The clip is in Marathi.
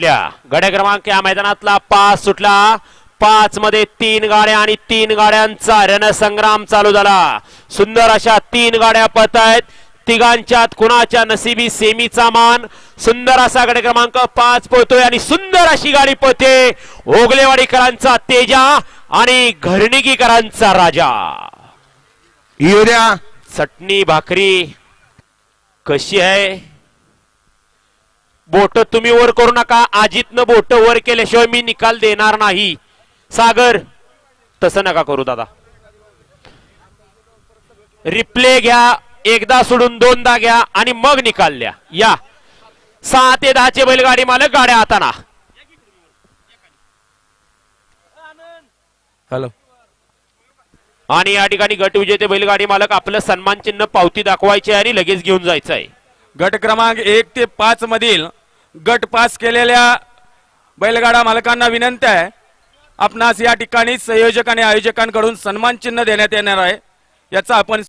सुटल्या. गड्या क्रमांक या मैदानातला पाच सुटला. पाच मध्ये तीन गाड्या आणि तीन गाड्यांचा रणसंग्राम चालू झाला. सुंदर अशा तीन गाड्या पत आहेत तिघांच्यात कुणाच्या नशिबी सेमीचा मान? सुंदर असा गड क्रमांक पाच पोहतोय आणि सुंदर अशी गाडी पोहते ओगलेवाडीकरांचा तेजा आणि घरणिकीकरांचा राजा. येऊ द्या. चटणी भाकरी कशी आहे? बोट तुम्ही वर करू नका. आजीतनं बोट वर केल्याशिवाय मी निकाल देणार नाही. सागर तसं नका करू दादा. रिप्ले घ्या एकदा सोडून दोनदा घ्या आणि मग निकाल द्या. या. सहा ते दहाचे बैलगाडी मालक गाड्या हाताना. हॅलो. आणि या ठिकाणी गट विजेते बैलगाडी मालक आपलं सन्मान चिन्ह पावती दाखवायचे आणि लगेच घेऊन जायचं आहे गट क्रमांक एक ते पाच मधील गट पास केलेल्या बैलगाडा मालकांना विनंती आहे. आपणास या ठिकाणी संयोजक आणि आयोजकांकडून सन्मान चिन्ह देण्यात येणार आहे. याचा आपण